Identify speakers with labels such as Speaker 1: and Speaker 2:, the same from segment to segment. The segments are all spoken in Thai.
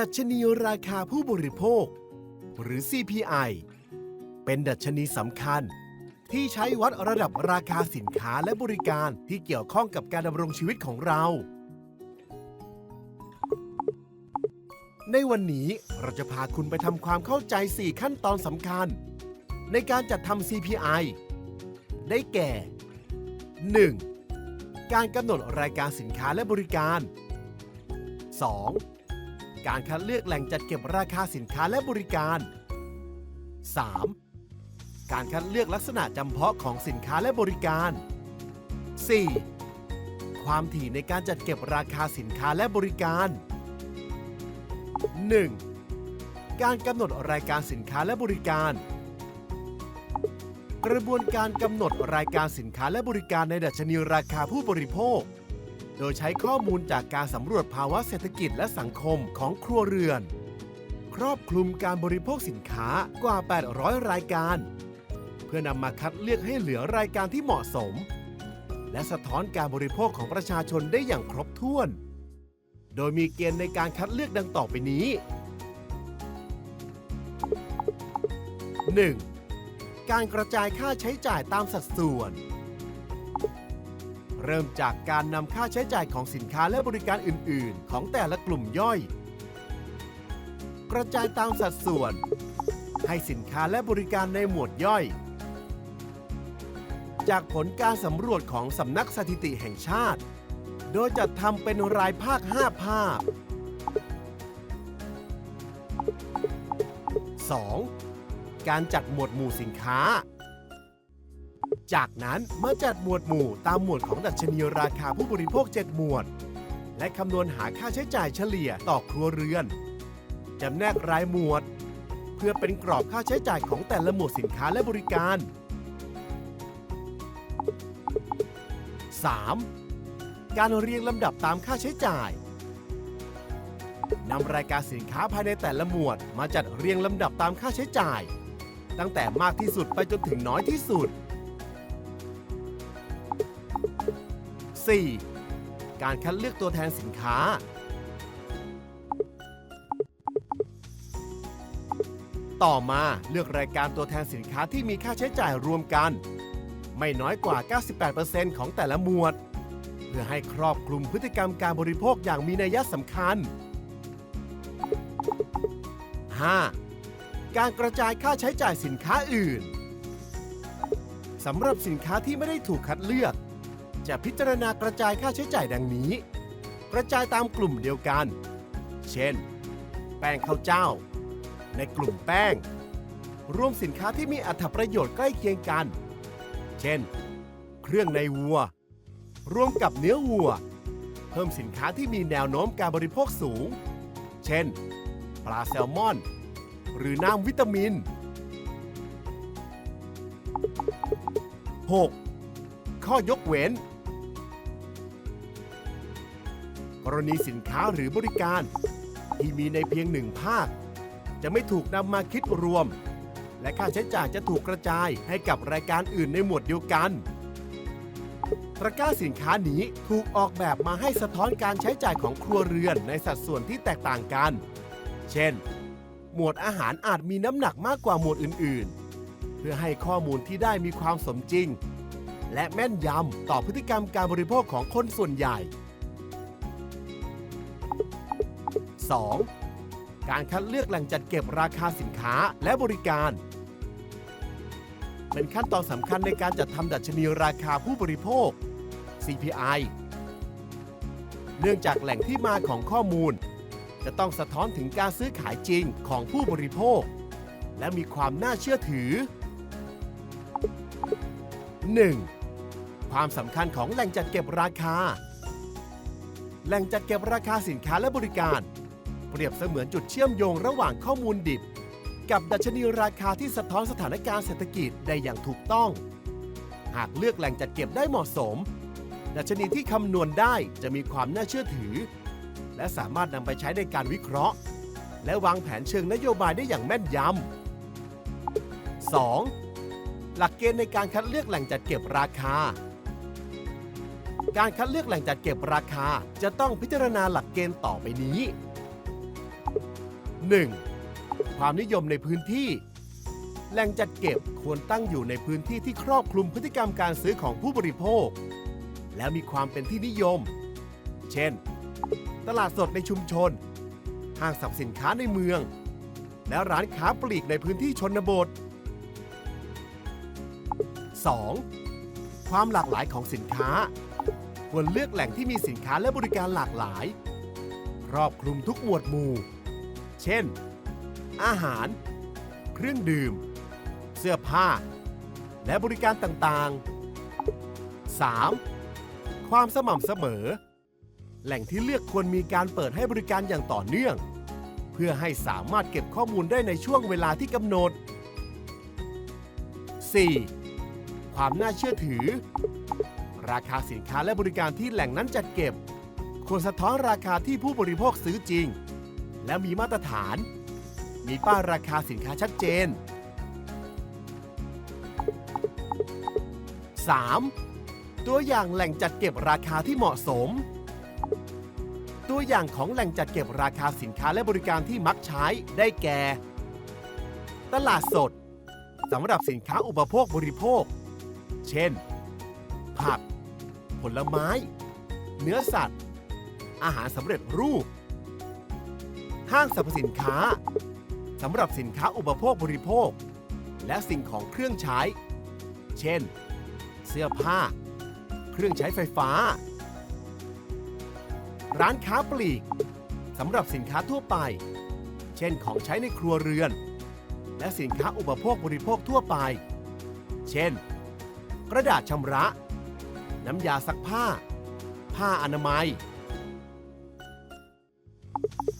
Speaker 1: ดัชนีราคาผู้บริโภค หรือ CPI เป็นดัชนีสำคัญ ที่ใช้วัดระดับราคาสินค้าและบริการที่เกี่ยวข้องกับการดำรงชีวิตของเรา ในวันนี้เราจะพาคุณไปทำความเข้าใจ 4 ขั้นตอนสำคัญ ในการจัดทำ CPI ได้แก่ 1. การกำหนดรายการสินค้าและบริการ 2. การคัดเลือกแหล่งจัดเก็บราคาสินค้าและบริการ 3. การคัดเลือกลักษณะจำเพาะของสินค้าและบริการ 4. ความถี่ในการจัดเก็บราคาสินค้าและบริการ 1. การกำหนดรายการสินค้าและบริการ กระบวนการกำหนดรายการสินค้าและบริการในดัชนีราคาผู้บริโภค โดยใช้ข้อมูลจากการสำรวจภาวะเศรษฐกิจและสังคมของครัวเรือน ครอบคลุมการบริโภคสินค้ากว่า 800 รายการ เพื่อนำมาคัดเลือกให้เหลือรายการที่เหมาะสม และสะท้อนการบริโภคของประชาชนได้อย่างครบถ้วน โดยมีเกณฑ์ในการคัดเลือกดังต่อไปนี้ 1. การกระจายค่าใช้จ่ายตามสัดส่วน เริ่มจากการนำค่าใช้จ่ายของสินค้าและบริการอื่น ๆ ของแต่ละกลุ่มย่อย กระจายตามสัดส่วน ให้สินค้าและบริการในหมวดย่อย จากผลการสำรวจของสำนักสถิติแห่งชาติ โดยจัดทำเป็นรายภาค 5 ภาค 2. การจัดหมวดหมู่สินค้า จากนั้นมาจัดหมวดหมู่ตามหมวดของดัชนีราคาผู้บริโภค 7 หมวด และคำนวณหาค่าใช้จ่ายเฉลี่ยต่อครัวเรือนจำแนกรายหมวด เพื่อเป็นกรอบค่าใช้จ่ายของแต่ละหมวดสินค้าและบริการ 3. การเรียงลำดับตามค่าใช้จ่ายนำรายการสินค้าภายในแต่ละหมวดมาจัดเรียงลำดับตามค่าใช้จ่าย ตั้งแต่มากที่สุดไปจนถึงน้อยที่สุด 4. การคัดเลือกตัวแทนสินค้า ต่อมาเลือกรายการตัวแทนสินค้าที่มีค่าใช้จ่ายรวมกัน ไม่น้อยกว่า 98%ของแต่ละหมวด เพื่อให้ครอบคลุมพฤติกรรมการบริโภคอย่างมีนัยสำคัญ 5. การกระจายค่าใช้จ่ายสินค้าอื่นสำหรับสินค้าที่ไม่ได้ถูกคัดเลือก จะพิจารณากระจายค่าใช้จ่ายดังนี้ กระจายตามกลุ่มเดียวกัน เช่น แป้งข้าวเจ้า ในกลุ่มแป้ง รวมสินค้าที่มีอัตประโยชน์ใกล้เคียงกัน เช่น เครื่องในวัว รวมกับเนื้อวัว เพิ่มสินค้าที่มีแนวโน้มการบริโภคสูง เช่น ปลาแซลมอน หรือน้ำวิตามิน 6. ข้อยกเว้น กรณีสินค้าหรือบริการ ที่มีในเพียงหนึ่งภาค จะไม่ถูกนำมาคิดรวม และค่าใช้จ่ายจะถูกกระจายให้กับรายการอื่นในหมวดเดียวกันตะกร้าสินค้านี้ถูกออกแบบมาให้สะท้อนการใช้จ่ายของครัวเรือนในสัดส่วนที่แตกต่างกัน เช่น หมวดอาหารอาจมีน้ำหนักมากกว่าหมวดอื่นๆ เพื่อให้ข้อมูลที่ได้มีความสมจริง และแม่นยำต่อพฤติกรรมการบริโภคของคนส่วนใหญ่ 2. การคัดเลือกแหล่งจัดเก็บราคาสินค้าและบริการ เป็นขั้นตอนสำคัญในการจัดทำดัชนีราคาผู้บริโภค CPI เนื่องจากแหล่งที่มาของข้อมูล จะต้องสะท้อนถึงการซื้อขายจริงของผู้บริโภค และมีความน่าเชื่อถือ 1. ความสำคัญของแหล่งจัดเก็บราคา แหล่งจัดเก็บราคาสินค้าและบริการ เปรียบเสมือนจุดเชื่อมโยงระหว่างข้อมูลดิบ กับดัชนีราคาที่สะท้อนสถานการณ์เศรษฐกิจได้อย่างถูกต้อง หากเลือกแหล่งจัดเก็บได้เหมาะสม ดัชนีที่คำนวณได้จะมีความน่าเชื่อถือ และสามารถนำไปใช้ในการวิเคราะห์ และวางแผนเชิงนโยบายได้อย่างแม่นยำ 2. หลักเกณฑ์ในการคัดเลือกแหล่งจัดเก็บราคา การคัดเลือกแหล่งจัดเก็บราคาจะต้องพิจารณาหลักเกณฑ์ต่อไปนี้ 1. ความนิยมในพื้นที่ แหล่งจัดเก็บควรตั้งอยู่ในพื้นที่ที่ครอบคลุมพฤติกรรมการซื้อของผู้บริโภค และมีความเป็นที่นิยม เช่น ตลาดสดในชุมชน ห้างสรรพสินค้าในเมือง และร้านค้าปลีกในพื้นที่ชนบท 2. ความหลากหลายของสินค้า ควรเลือกแหล่งที่มีสินค้าและบริการหลากหลาย ครอบคลุมทุกหมวดหมู่ เช่น อาหาร เครื่องดื่ม เสื้อผ้า และบริการต่างๆ 3. ความสม่ำเสมอ แหล่งที่เลือกควรมีการเปิดให้บริการอย่างต่อเนื่อง เพื่อให้สามารถเก็บข้อมูลได้ในช่วงเวลาที่กำหนด 4. ความน่าเชื่อถือ ราคาสินค้าและบริการที่แหล่งนั้นจัดเก็บ ควรสะท้อนราคาที่ผู้บริโภคซื้อจริง และมีมาตรฐาน มีป้ายราคาสินค้าชัดเจน 3. ตัวอย่างแหล่งจัดเก็บราคาที่เหมาะสม ตัวอย่างของแหล่งจัดเก็บราคาสินค้าและบริการที่มักใช้ได้แก่ ตลาดสดสำหรับสินค้าอุปโภคบริโภค เช่น ผัก ผลไม้ เนื้อสัตว์ อาหารสำเร็จรูป ห้างสรรพสินค้าสำหรับสินค้าอุปโภคบริโภค และสิ่งของเครื่องใช้ เช่น เสื้อผ้า เครื่องใช้ไฟฟ้า ร้านค้าปลีกสำหรับสินค้าทั่วไป เช่นของใช้ในครัวเรือน และสินค้าอุปโภคบริโภคทั่วไป เช่น กระดาษชำระ น้ำยาซักผ้า ผ้าอนามัย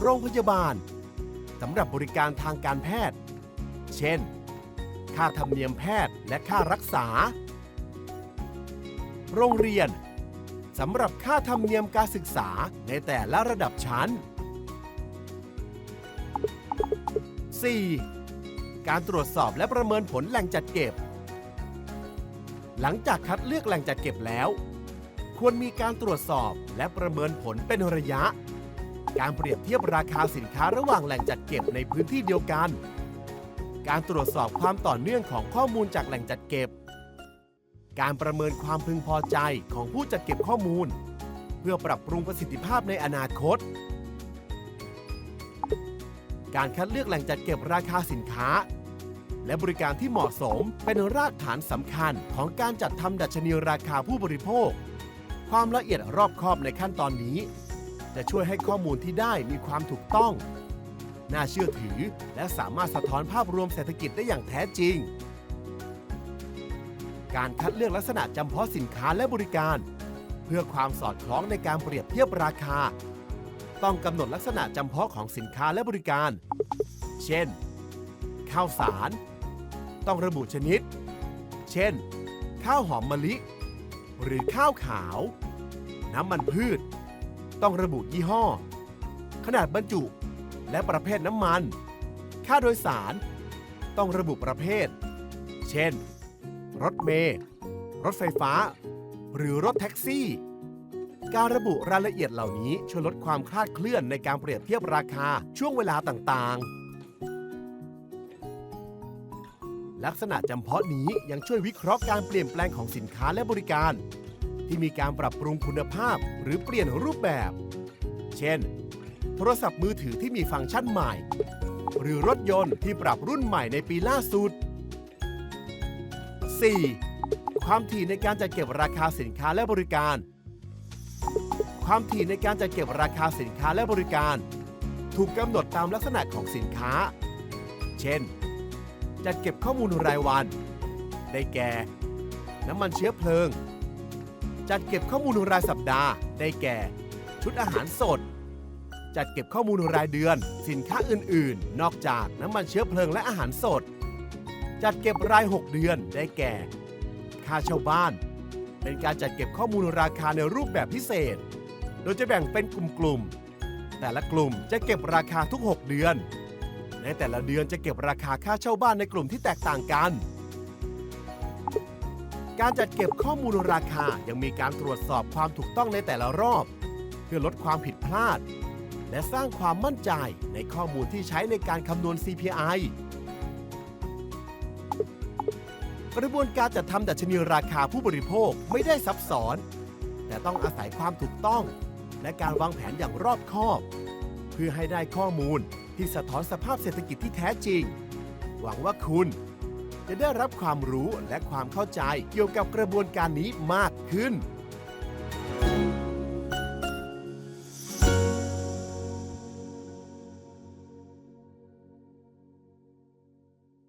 Speaker 1: โรงพยาบาลสำหรับบริการทางการแพทย์ เช่น ค่าธรรมเนียมแพทย์และค่ารักษา โรงเรียน สำหรับค่าธรรมเนียมการศึกษาในแต่ละระดับชั้น 4. การตรวจสอบและประเมินผลแหล่งจัดเก็บ หลังจากคัดเลือกแหล่งจัดเก็บแล้ว ควรมีการตรวจสอบและประเมินผลเป็นระยะ การเปรียบเทียบราคาสินค้าระหว่างแหล่งจัดเก็บในพื้นที่เดียวกัน การตรวจสอบความต่อเนื่องของข้อมูลจากแหล่งจัดเก็บ การประเมินความพึงพอใจของผู้จัดเก็บข้อมูล เพื่อปรับปรุงประสิทธิภาพในอนาคต การคัดเลือกแหล่งจัดเก็บราคาสินค้า และบริการที่เหมาะสมเป็นรากฐานสำคัญของการจัดทำดัชนีราคาผู้บริโภค ความละเอียดรอบคอบในขั้นตอนนี้ จะช่วยให้ข้อมูลที่ได้มีความถูกต้อง น่าเชื่อถือ และสามารถสะท้อนภาพรวมเศรษฐกิจได้อย่างแท้จริง การคัดเลือกลักษณะจำเพาะสินค้าและบริการ เพื่อความสอดคล้องในการเปรียบเทียบราคา ต้องกำหนดลักษณะจำเพาะของสินค้าและบริการ เช่น ข้าวสาร ต้องระบุชนิด เช่น ข้าวหอมมะลิ หรือข้าวขาว น้ำมันพืช ต้องระบุยี่ห้อ ขนาดบรรจุ และประเภทน้ำมัน ค่าโดยสาร ต้องระบุประเภท เช่น รถเมล์รถไฟฟ้า หรือรถแท็กซี่ การระบุรายละเอียดเหล่านี้ช่วยลดความคลาดเคลื่อนในการเปรียบเทียบราคาช่วงเวลาต่างๆ ลักษณะจำเพาะนี้ยังช่วยวิเคราะห์การเปลี่ยนแปลงของสินค้าและบริการ ที่มีการปรับปรุงคุณภาพหรือเปลี่ยนรูปแบบ เช่น โทรศัพท์มือถือที่มีฟังก์ชันใหม่ หรือรถยนต์ที่ปรับรุ่นใหม่ในปีล่าสุด 4. ความถี่ในการจัดเก็บราคาสินค้าและบริการ ความถี่ในการจัดเก็บราคาสินค้าและบริการ ถูกกำหนดตามลักษณะของสินค้า เช่น จัดเก็บข้อมูลรายวัน ได้แก่ น้ำมันเชื้อเพลิง จัดเก็บข้อมูลรายสัปดาห์ ได้แก่ ชุดอาหารสด จัดเก็บข้อมูลรายเดือน สินค้าอื่น ๆ นอกจากน้ำมันเชื้อเพลิงและอาหารสด จัดเก็บราย 6 เดือนได้แก่ ค่าเช่าบ้าน เป็นการจัดเก็บข้อมูลราคาในรูปแบบพิเศษ โดยจะแบ่งเป็นกลุ่มๆ แต่ละกลุ่มจะเก็บราคาทุก 6 เดือน ในแต่ละเดือนจะเก็บราคาค่าเช่าบ้านในกลุ่มที่แตกต่างกัน การจัดเก็บข้อมูลราคายังมีการตรวจสอบความถูกต้องในแต่ละรอบ เพื่อลดความผิดพลาด และสร้างความมั่นใจในข้อมูลที่ใช้ในการคำนวณ CPI กระบวนการจัดทำดัชนีราคาผู้บริโภคไม่ได้ซับซ้อน แต่ต้องอาศัยความถูกต้อง และการวางแผนอย่างรอบคอบ เพื่อให้ได้ข้อมูลที่สะท้อนสภาพเศรษฐกิจที่แท้จริง หวังว่าคุณ จะได้รับความรู้และความเข้าใจเกี่ยวกับกระบวนการนี้มากขึ้น